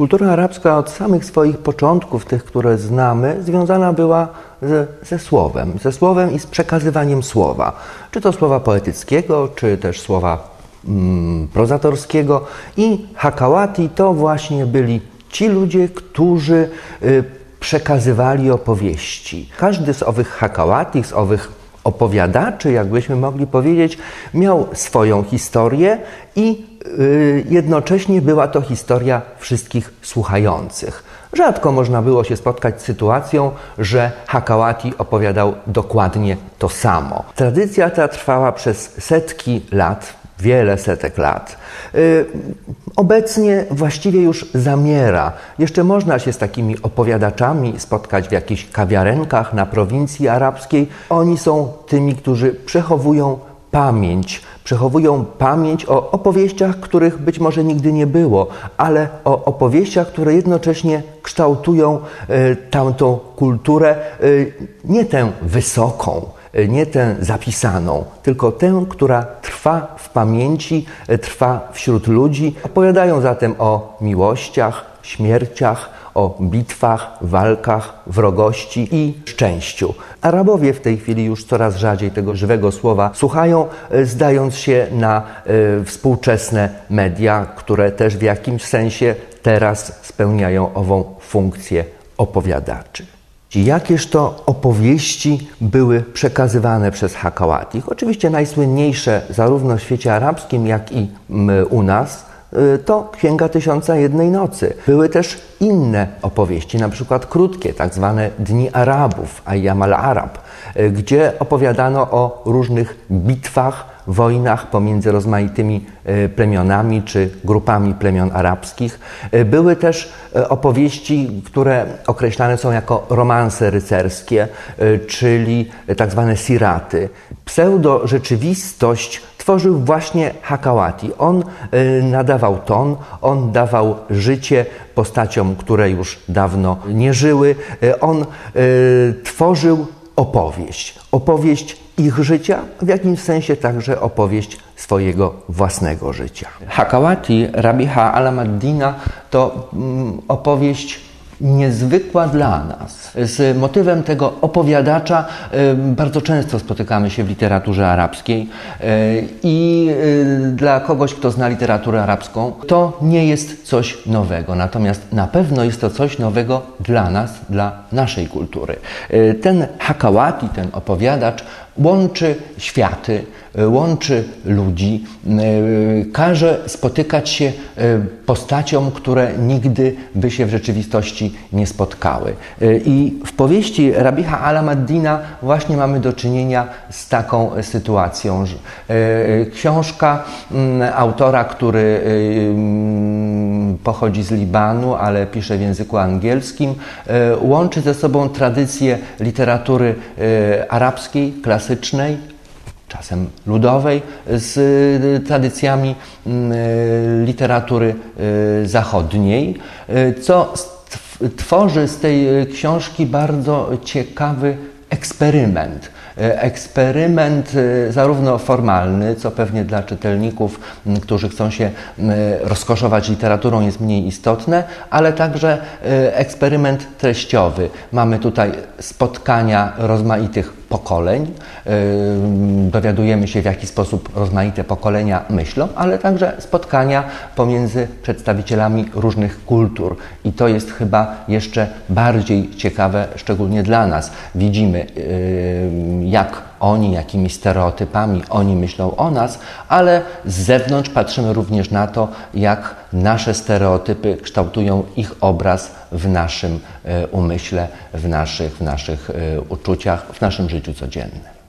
Kultura arabska od samych swoich początków, tych, które znamy, związana była ze, ze słowem, ze słowem i z przekazywaniem słowa. Czy to słowa poetyckiego, czy też słowa mm, prozatorskiego. I hakawati to właśnie byli ci ludzie, którzy y, przekazywali opowieści. Każdy z owych hakawati, z owych opowiadaczy, jakbyśmy mogli powiedzieć, miał swoją historię i jednocześnie była to historia wszystkich słuchających. Rzadko można było się spotkać z sytuacją, że Hakawati opowiadał dokładnie to samo. Tradycja ta trwała przez setki lat, wiele setek lat. Y, obecnie właściwie już zamiera. Jeszcze można się z takimi opowiadaczami spotkać w jakichś kawiarenkach na prowincji arabskiej. Oni są tymi, którzy przechowują pamięć, przechowują pamięć o opowieściach, których być może nigdy nie było, ale o opowieściach, które jednocześnie kształtują y, tamtą kulturę, y, nie tę wysoką, nie tę zapisaną, tylko tę, która trwa w pamięci, trwa wśród ludzi. Opowiadają zatem o miłościach, śmierciach, o bitwach, walkach, wrogości i szczęściu. Arabowie w tej chwili już coraz rzadziej tego żywego słowa słuchają, zdając się na współczesne media, które też w jakimś sensie teraz spełniają ową funkcję opowiadaczy. Jakież to opowieści były przekazywane przez Hakawatich? Oczywiście najsłynniejsze zarówno w świecie arabskim, jak i u nas y, to Księga Tysiąca Jednej Nocy. Były też inne opowieści, na przykład krótkie, tak zwane Dni Arabów, Ayyam al-Arab, y, gdzie opowiadano o różnych bitwach, wojnach pomiędzy rozmaitymi e, plemionami czy grupami plemion arabskich. E, były też e, opowieści, które określane są jako romanse rycerskie, czyli tak zwane siraty. Pseudo-rzeczywistość tworzył właśnie Hakawati. On nadawał ton, on dawał życie postaciom, które już dawno nie żyły. On tworzył opowieść. Opowieść ich życia, w jakimś sensie także opowieść swojego własnego życia. Hakawati Rabiha Alamaddina to mm, opowieść niezwykła dla nas. Z motywem tego opowiadacza bardzo często spotykamy się w literaturze arabskiej i dla kogoś, kto zna literaturę arabską, to nie jest coś nowego. Natomiast na pewno jest to coś nowego dla nas, dla naszej kultury. Ten hakawati, ten opowiadacz łączy światy, e, łączy ludzi, e, każe spotykać się e, postaciom, które nigdy by się w rzeczywistości nie spotkały. I w powieści Rabiha Alamaddina właśnie mamy do czynienia z taką sytuacją. Książka mm, autora, który mm, pochodzi z Libanu, ale pisze w języku angielskim, łączy ze sobą tradycję literatury arabskiej, klasycznej, czasem ludowej, z y, tradycjami mm, y, literatury y, zachodniej, co tworzy z tej książki bardzo ciekawy eksperyment eksperyment zarówno formalny, co pewnie dla czytelników, którzy chcą się rozkoszować literaturą jest mniej istotne, ale także eksperyment treściowy. Mamy tutaj spotkania rozmaitych pokoleń, dowiadujemy się w jaki sposób rozmaite pokolenia myślą, ale także spotkania pomiędzy przedstawicielami różnych kultur. I to jest chyba jeszcze bardziej ciekawe, szczególnie dla nas. Widzimy jak oni, jakimi stereotypami oni myślą o nas, ale z zewnątrz patrzymy również na to, jak nasze stereotypy kształtują ich obraz w naszym e, umyśle, w naszych, w naszych e, uczuciach, w naszym życiu codziennym.